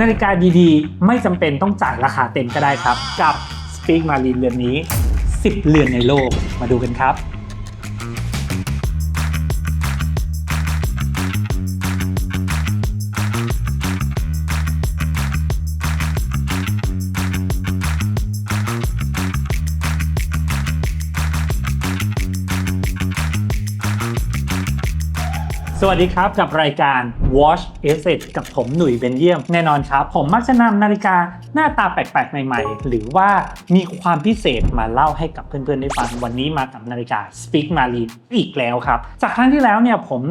นาฬิกาดีๆ ไม่จำเป็นต้องจ่ายราคาเต็มก็ได้ครับ กับ Speak Marine เรือนนี้ 10 เรือนในโลกมาดูกันครับ สวัสดีครับกับรายการ Watch Asset กับผมหนุ่ยเบนเยี่ยม แน่นอนครับ ผมมักจะนำนาฬิกาหน้าตาแปลกๆ ใหม่ๆ หรือว่ามีความพิเศษมาเล่าให้กับเพื่อนๆ ได้ฟัง วันนี้มากับนาฬิกา Speak Marie อีกแล้วครับ จากครั้งที่แล้วเนี่ยผม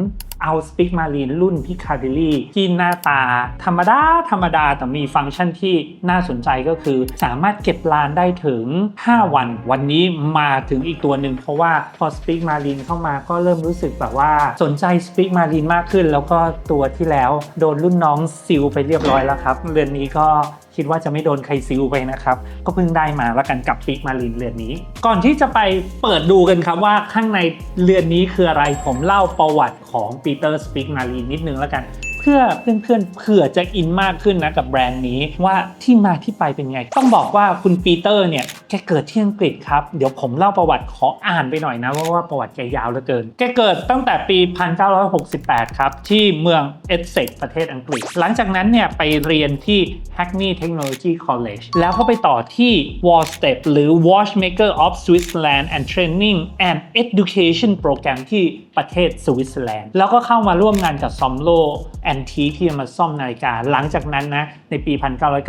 เอา Speak Marine รุ่น Piccadilly ที่หน้าตาธรรมดา ธรรมดา แต่มีฟังก์ชันที่น่าสนใจก็คือ สามารถเก็บลานได้ถึง 5 วัน วันนี้มาถึงอีกตัวหนึ่งเพราะว่าพอ Speak Marine เข้ามาก็เริ่มรู้สึกแบบว่าสนใจ Speak Marine มากขึ้น แล้วก็ตัวที่แล้วโดนรุ่นน้องซิลไปเรียบร้อยแล้วครับเรือนนี้ก็ คิดว่าจะไม่โดนใครซิลไปนะครับ ก็เพิ่งได้มาแล้วกันกับปีกมาลินเรือนนี้ ก่อนที่จะไปเปิดดูกันครับว่าข้างในเรือนนี้คืออะไรผมเล่าประวัติของ Peter Speak Marine นิดนึงแล้วกัน พื่อเพื่อนๆเผื่อจะอินมากขึ้นนะกับแบรนด์นี้ว่าที่มาที่ไปเป็นไง ต้องบอกว่าคุณปีเตอร์เนี่ยแกเกิดที่อังกฤษครับ เดี๋ยวผมเล่าประวัติขออ่านไปหน่อยนะว่าว่าประวัติแกยาวเหลือเกิน แกเกิดตั้งแต่ปี 1968 ครับ ที่เมืองเอสเซ็กประเทศอังกฤษ หลังจากนั้นเนี่ยไปเรียนที่ Hackney Technology College แล้วก็ไปต่อที่ w a l Step หรือ Watchmaker of Switzerland and Training and Education Program ที่ ประเทศสวิตเซอร์แลนด์ แล้วก็เข้ามาร่วมงานกับซอมโลแอนทีที่จะมาซ่อมนาฬิกา หลังจากนั้นนะในปี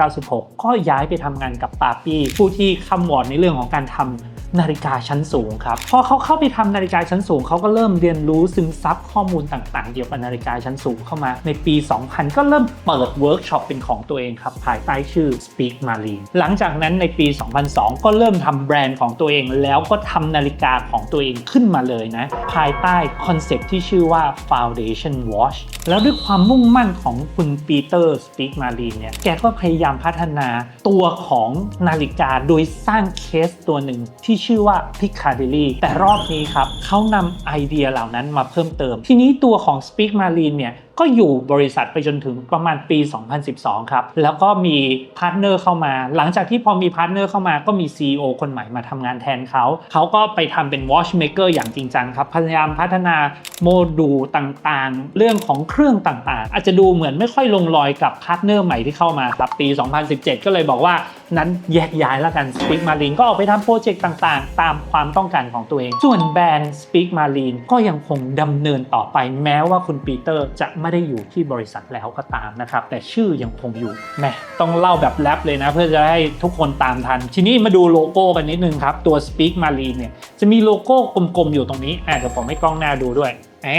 1996 ก็ย้ายไปทำงานกับปาปี้ผู้ที่คำวอดในเรื่องของการทำ นาฬิกาชั้นสูงครับ พอเขาเข้าไปทำนาฬิกาชั้นสูงเขาก็เริ่มเรียนรู้ซึมซับข้อมูลต่างๆ เกี่ยวกับนาฬิกาชั้นสูงเข้ามา ในปี 2000 ก็เริ่มเปิดเวิร์กช็อปเป็นของตัวเองครับ ภายใต้ชื่อ Speak Marine หลังจากนั้นในปี 2002 ก็เริ่มทำแบรนด์ของตัวเอง แล้วก็ทำนาฬิกาของตัวเองขึ้นมาเลยนะ ภายใต้คอนเซ็ปที่ชื่อว่า Foundation Watch แล้วด้วยความมุ่งมั่นของคุณปีเตอร์สปีกมารีนเนี่ยแกก็พยายามพัฒนาตัวของนาฬิกาโดยสร้างเคสตัวหนึ่งที่ชื่อว่า Piccadilly แต่รอบนี้ครับเขานำไอเดียเหล่านั้นมาเพิ่มเติม ทีนี้ตัวของ Speak Marine เนี่ยก็อยู่บริษัทไปจนถึงประมาณปี 2012 ครับ แล้วก็มีพาร์ทเนอร์เข้ามา หลังจากที่พอมีพาร์ทเนอร์เข้ามาก็มี CEO คนใหม่มาทำงานแทนเขา เขาก็ไปทำเป็น watchmaker อย่างจริงจังครับ พยายามพัฒนาโมดูลต่างๆ เรื่องของเครื่องต่างๆ อาจจะดูเหมือนไม่ค่อยลงรอยกับพาร์ทเนอร์ใหม่ที่เข้ามาครับ ปี 2017 ก็เลยบอกว่านั้นแยกย้ายแล้วกัน Speak Marine ก็ออกไปทำโปรเจกต์ต่างๆ ตามความต้องการของตัวเอง ส่วนแบรนด์ Speak Marine ก็ยังคงดำเนินต่อไปแม้ว่าคุณปีเตอร์จะไม่ได้อยู่ที่บริษัทแล้วก็ตามนะครับ แต่ชื่อยังคงอยู่แหมต้องเล่าแบบแรปเลยนะ เพื่อจะให้ทุกคนตามทัน ทีนี้มาดูโลโก้กันนิดนึงครับ ตัว Speak Marine เนี่ยจะมีโลโก้กลมๆอยู่ตรงนี้อะเดี๋ยวผมให้กล้องหน้าดูด้วยแหม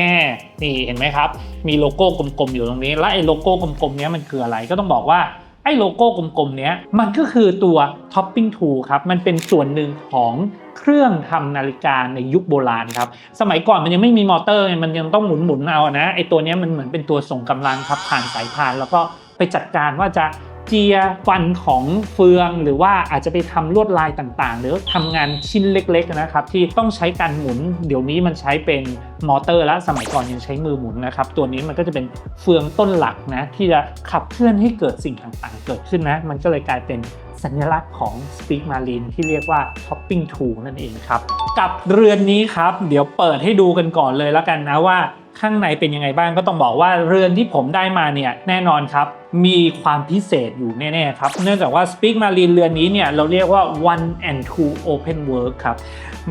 นี่เห็นไหมครับ มีโลโก้กลมๆอยู่ตรงนี้ และไอ้โลโก้กลมๆนี้มันคืออะไรก็ต้องบอกว่า อ้โลโก้กลมๆเนี้ยมันก็คือตัวท็อปปิ้งทูครับมันเป็นส่วนหนึ่งของเครื่องทำนาฬิกาในยุคโบราณครับ สมัยก่อนมันยังไม่มีมอเตอร์มันยังต้องหมุนๆเอานะไอ้ตัวนี้มันเหมือนเป็นตัวส่งกำลังครับผ่านสายพานแล้วก็ไปจัดการว่าจะ เจียฟันของเฟือง หรือว่าอาจจะไปทำลวดลายต่างๆ หรือทำงานชิ้นเล็กๆนะครับที่ต้องใช้การหมุน เดี๋ยวนี้มันใช้เป็นมอเตอร์แล้วสมัยก่อนยังใช้มือหมุนนะครับตัวนี้มันก็จะเป็นเฟืองต้นหลักนะที่จะขับเคลื่อนให้เกิดสิ่งต่างๆ เกิดขึ้นนะมันก็เลยกลายเป็นสัญลักษณ์ของ Speak Marine ที่เรียกว่า Topping Tool นั่นเองครับ กับเรือนนี้ครับ เดี๋ยวเปิดให้ดูกันก่อนเลยแล้วกันนะว่า ข้างในเป็นยังไงบ้างก็ต้องบอกว่าเรือนที่ผมได้มาเนี่ยแน่นอนครับ มีความพิเศษอยู่แน่ๆครับ เนื่องจากว่า Speak Marine เรือนนี้เนี่ยเราเรียกว่า one and two open work ครับ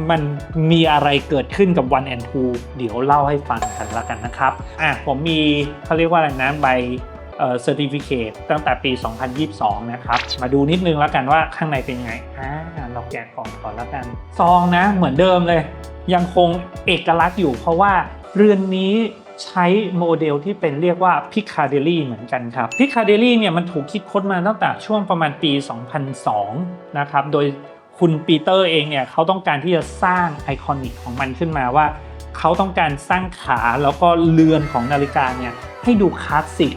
มันมีอะไรเกิดขึ้นกับ one and two เดี๋ยวเล่าให้ฟังกันละกันนะครับอะผมมีเขาเรียกว่าอะไรนะใบเอ่อ certificate ตั้งแต่ปี 2022 นะครับ มาดูนิดนึงแล้วกันว่าข้างในเป็นยังไงอ่าเราแกะกล่องก่อนแล้วกัน ซองนะเหมือนเดิมเลย ยังคงเอกลักษณ์อยู่เพราะว่าเรือนนี้ใช้โมเดลที่เป็นเรียกว่า Piccadilly เหมือนกันครับ Piccadilly เนี่ยมันถูกคิดค้นมาตั้งแต่ช่วงประมาณปี 2002 นะครับ โดยคุณปีเตอร์เองเนี่ยเขาต้องการที่จะสร้างไอคอนิกของมันขึ้นมาว่า เขาต้องการสร้างขาแล้วก็เรือนของนาฬิกาเนี่ยให้ดูคลาสสิก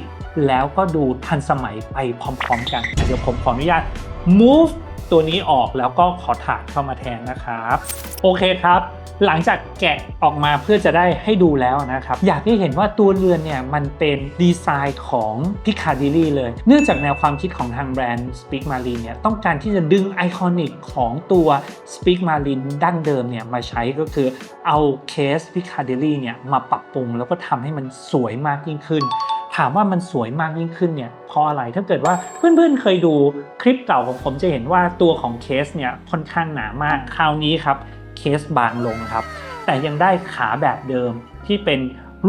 แล้วก็ดูทันสมัยไปพร้อมๆกัน เดี๋ยวผมขออนุญาต move ตัวนี้ออกแล้วก็ขอถาดเข้ามาแทนนะครับ โอเคครับ หลังจากแกะออกมาเพื่อจะได้ให้ดูแล้วนะครับ อยากให้เห็นว่าตัวเรือนเนี่ยมันเป็นดีไซน์ของ Piccadilly เลย เนื่องจากแนวความคิดของทางแบรนด์ Speak Marine เนี่ยต้องการที่จะดึงไอคอนิกของตัว Speak Marine ดั้งเดิมเนี่ยมาใช้ก็คือเอาเคส Piccadilly เนี่ยมาปรับปรุงแล้วก็ทำให้มันสวยมากยิ่งขึ้น ถามว่ามันสวยมากยิ่งขึ้นเนี่ยเพราะอะไรถ้าเกิดว่าเพื่อนๆเคยดูคลิปเก่าของผมจะเห็นว่าตัวของเคสเนี่ยค่อนข้างหนามากคราวนี้ครับเคสบางลงครับ แต่ยังได้ขาแบบเดิมที่เป็น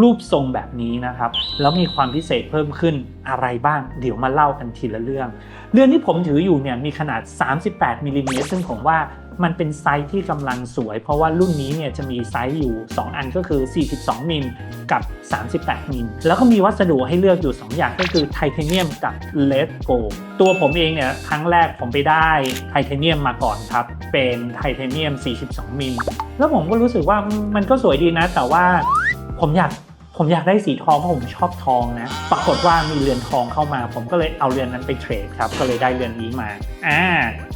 รูปทรงแบบนี้นะครับ แล้วมีความพิเศษเพิ่มขึ้นอะไรบ้าง เดี๋ยวมาเล่ากันทีละเรื่อง เรือนที่ผมถืออยู่เนี่ยมีขนาด 38มิลลิเมตรซึ่งผมว่า มันเป็นไซส์ที่กำลังสวย เพราะว่ารุ่นนี้เนี่ยจะมีไซส์อยู่ 2 อันก็คือ 42 มิลกับ 38 มิล แล้วก็มีวัสดุให้เลือกอยู่ 2 อย่างก็คือไทเทเนียมกับเลดโกตัวผมเองเนี่ยครั้งแรกผมไปได้ไทเทเนียมมาก่อนครับ เป็นไทเทเนียม 42 มิล แล้วผมก็รู้สึกว่ามันก็สวยดีนะ แต่ว่าผมอยากผมอยากได้สีทองเพราะผมชอบทองนะ ปรากฏว่ามีเรือนทองเข้ามา ผมก็เลยเอาเรือนนั้นไปเทรดครับ ก็เลยได้เรือนนี้มา อ่า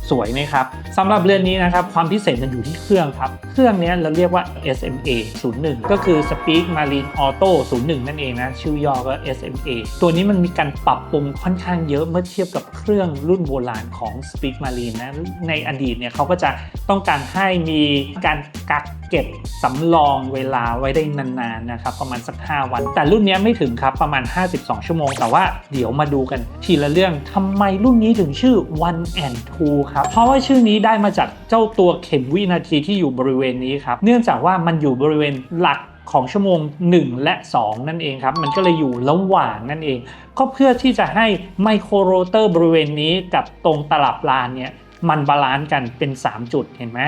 สวยไหมครับสำหรับเรือนนี้นะครับความพิเศษมันอยู่ที่เครื่องครับ เครื่องนี้เราเรียกว่า SMA 01 ก็คือ Speak Marine Auto 01 นั่นเองนะ ชื่อย่อก็ SMA ตัวนี้มันมีการปรับปรุงค่อนข้างเยอะเมื่อเทียบกับเครื่องรุ่นโบราณของ Speak Marine นะในอดีตเนี่ยเขาก็จะต้องการให้มีการกักเก็บสำรองเวลาไว้ได้นานๆนะครับประมาณสัก 5 วัน แต่รุ่นนี้ไม่ถึงครับประมาณ 52 ชั่วโมง แต่ว่าเดี๋ยวมาดูกันทีละเรื่องทำไมรุ่นนี้ถึงชื่อ one and two ครับ เพราะว่าชื่อนี้ได้มาจากเจ้าตัวเข็มวินาทีที่อยู่บริเวณนี้ครับ เนื่องจากว่ามันอยู่บริเวณหลักของชั่วโมง 1 และ 2 นั่นเองครับ มันก็เลยอยู่ระหว่างนั่นเอง ก็เพื่อที่จะให้ไมโครโรเตอร์บริเวณนี้กับตรงตลับลานเนี่ยมันบาลานซ์กันเป็น 3 จุดเห็นไหม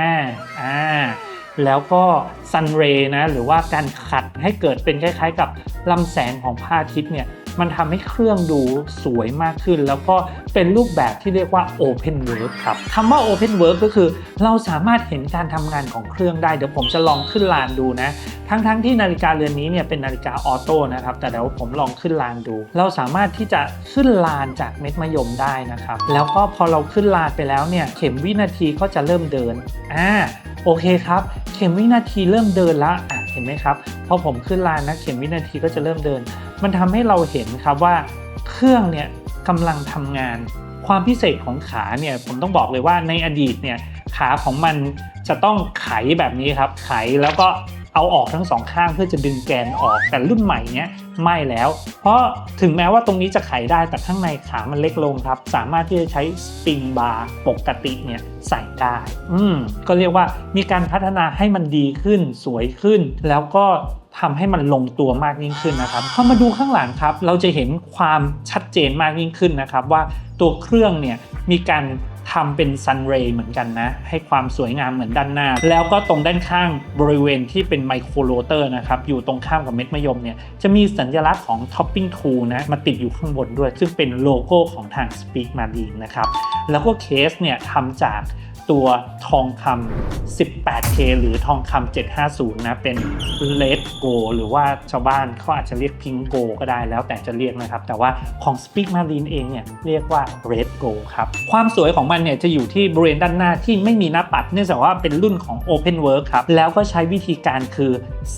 อ่าแล้วก็ซันเรย์นะหรือว่าการขัดให้เกิดเป็นคล้ายๆ กับลำแสงของพระอาทิตย์เนี่ย มันทำให้เครื่องดูสวยมากขึ้น แล้วก็เป็นรูปแบบที่เรียกว่า Open Work ครับคำว่า Open Work ก็คือเราสามารถเห็นการทำงานของเครื่องได้ เดี๋ยวผมจะลองขึ้นลานดูนะ ทั้งๆทที่นาฬิกาเรือนนี้เนี่ยเป็นนาฬิกาออโต้นะครับ แต่เดี๋ยวผมลองขึ้นลานดู เราสามารถที่จะขึ้นลานจากเม็ดมะยมได้นะครับ แล้วก็พอเราขึ้นลานไปแล้วเนี่ยเข็มวินาทีก็จะเริ่มเดินอ่าโอเคครับ เข็มวินาทีเริ่มเดินแล้วอะเห็นไหมครับพอผมขึ้นลานนะเข็มวินาทีก็จะเริ่มเดิน มันทำให้เราเห็นครับว่าเครื่องเนี่ยกำลังทำงาน ความพิเศษของขาเนี่ยผมต้องบอกเลยว่าในอดีตเนี่ยขาของมันจะต้องไขแบบนี้ครับ ไขแล้วก็เอาออกทั้งสองข้างเพื่อจะดึงแกนออกแต่รุ่นใหม่เนี้ยไม่แล้ว เพราะถึงแม้ว่าตรงนี้จะไขได้แต่ข้างในขามันเล็กลงครับ สามารถที่จะใช้สปริงบาร์ปกติเนี่ยใส่ได้อืมก็เรียกว่ามีการพัฒนาให้มันดีขึ้นสวยขึ้น แล้วก็ ทำให้มันลงตัวมากยิ่งขึ้นนะครับพอมาดูข้างหลังครับ เราจะเห็นความชัดเจนมากยิ่งขึ้นนะครับ ว่าตัวเครื่องเนี่ยมีการทำเป็นซันเรย์เหมือนกันนะ ให้ความสวยงามเหมือนด้านหน้า แล้วก็ตรงด้านข้างบริเวณที่เป็นไมโครโรเตอร์นะครับ อยู่ตรงข้ามกับเม็ดมะยมเนี่ย จะมีสัญลักษณ์ของ Topping Tool นะมาติดอยู่ข้างบนด้วย ซึ่งเป็นโลโก้ของทาง Speak m a r i n นะครับ แล้วก็เคสเนี่ยทำจาก ตัวทองคำ 18K หรือทองคำ 750 นะ เป็น Red Gold หรือว่าชาวบ้านเขาอาจจะเรียก Pink Gold ก็ได้แล้วแต่จะเรียกนะครับ แต่ว่าของ Speak Marine เองเนี่ยเรียกว่า Red Gold ครับ ความสวยของมันเนี่ยจะอยู่ที่บริเวณด้านหน้าที่ไม่มีหน้าปัด เนื่องจากว่าเป็นรุ่นของ Open Work ครับ แล้วก็ใช้วิธีการคือ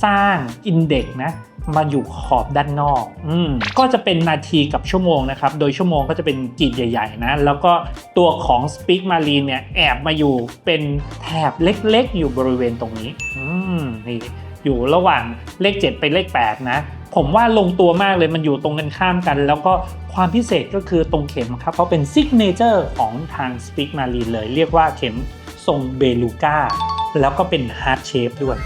สร้าง Index นะมาอยู่ขอบด้านนอกอืมก็จะเป็นนาทีกับชั่วโมงนะครับ โดยชั่วโมงก็จะเป็นกีดใหญ่ ๆ นะ แล้วก็ตัวของ Speak Marine เนี่ยแอบมาอยู่เป็นแถบเล็กๆ อยู่บริเวณตรงนี้อืมนี่อยู่ระหว่างเลข 7 ไปเลข 8 นะ ผมว่าลงตัวมากเลยมันอยู่ตรงกันข้ามกัน แล้วก็ความพิเศษก็คือตรงเข็มครับเพราะเป็นซิกเนเจอร์ของทาง Speak Marine เลย เรียกว่าเข็มทรงเบลูก้าแล้วก็เป็นฮาร์ดเชฟด้วย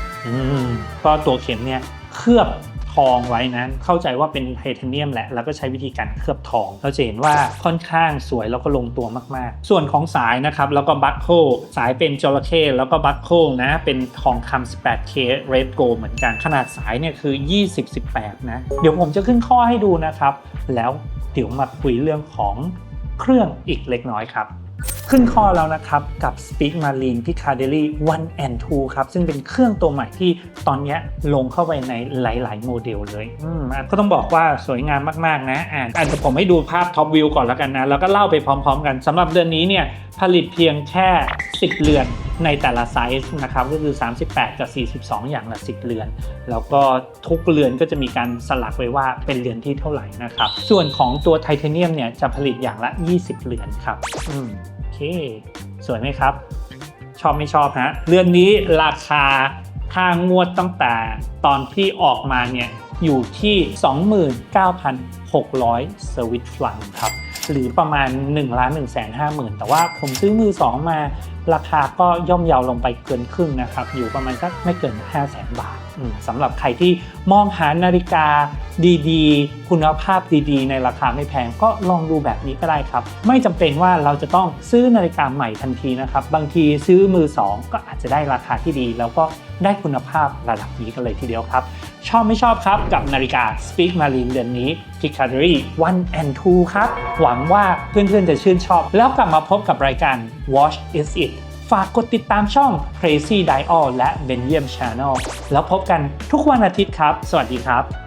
ก็ตัวเข็มเนี่ยเคลือบ ทองไว้นะเข้าใจว่าเป็นไทเทเนียมแหละ แล้วก็ใช้วิธีการเคลือบทอง เราจะเห็นว่าค่อนข้างสวยแล้วก็ลงตัวมากๆ ส่วนของสายนะครับ แล้วก็บัคโคสายเป็นจระเข้แล้วก็บัคโคนะ เป็นทองคำ 18K Red Gold เหมือนกัน ขนาดสายเนี่ยคือ 20-18 นะ เดี๋ยวผมจะขึ้นข้อให้ดูนะครับ แล้วเดี๋ยวมาคุยเรื่องของเครื่องอีกเล็กน้อยครับ ขึ้นคอแล้วนะครับกับ Speak Marine Piccadilly 1 and 2 ครับ ซึ่งเป็นเครื่องตัวใหม่ที่ตอนนี้ลงเข้าไปในหลาย ๆ โมเดลเลยอืมอะก็ต้องบอกว่าสวยงามมาก ๆ นะอ่าอาจจะผมให้ดูภาพท็อปวิวก่อนแล้วกันนะ แล้วก็เล่าไปพร้อม ๆ กันสำหรับเดือนนี้เนี่ยผลิตเพียงแค่ 10 เรือนในแต่ละไซส์นะครับก็คือ 38 กับ 42 อย่างละ 10 เรือน แล้วก็ทุกเรือนก็จะมีการสลักไว้ว่าเป็นเรือนที่เท่าไหร่นะครับ ส่วนของตัวไทเทเนียมเนี่ยจะผลิตอย่างละ 20 เรือนครับ อืม สวยไหมครับ ชอบไม่ชอบฮะ เรือนนี้ราคาค่างวดตั้งแต่ตอนที่ออกมาเนี่ยอยู่ที่ 29,600 สวิตฟลังครับ หรือประมาณ1ล้าน1 5 0 0 0 0 แต่ว่าผมซื้อมือ 2 มา ราคาก็ย่อมเยาวลงไปเกินครึ่งนะครับ อยู่ประมาณสักไม่เกิน 5 0 0 0 0 0บาทอืมสำหรับใครที่มองหานาฬิกาดีๆ คุณภาพดีๆ ในราคาไม่แพงก็ลองดูแบบนี้ก็ได้ครับ ไม่จำเป็นว่าเราจะต้องซื้อนาฬิกาใหม่ทันทีนะครับ บางทีซื้อมือ 2 ก็อาจจะได้ราคาที่ดี แล้วก็ได้คุณภาพระดับนี้กันเลยทีเดียวครับ ชอบไม่ชอบครับกับนาฬิกา Speak Marine เดือนนี้ Piccadilly 1 and 2 ครับ หวังว่าเพื่อนๆจะชื่นชอบ แล้วกลับมาพบกับรายการ Watch Is It ฝากกดติดตามช่อง Crazy Dial และ b e n y a m Channel แล้วพบกันทุกวันอาทิตย์ครับ สวัสดีครับ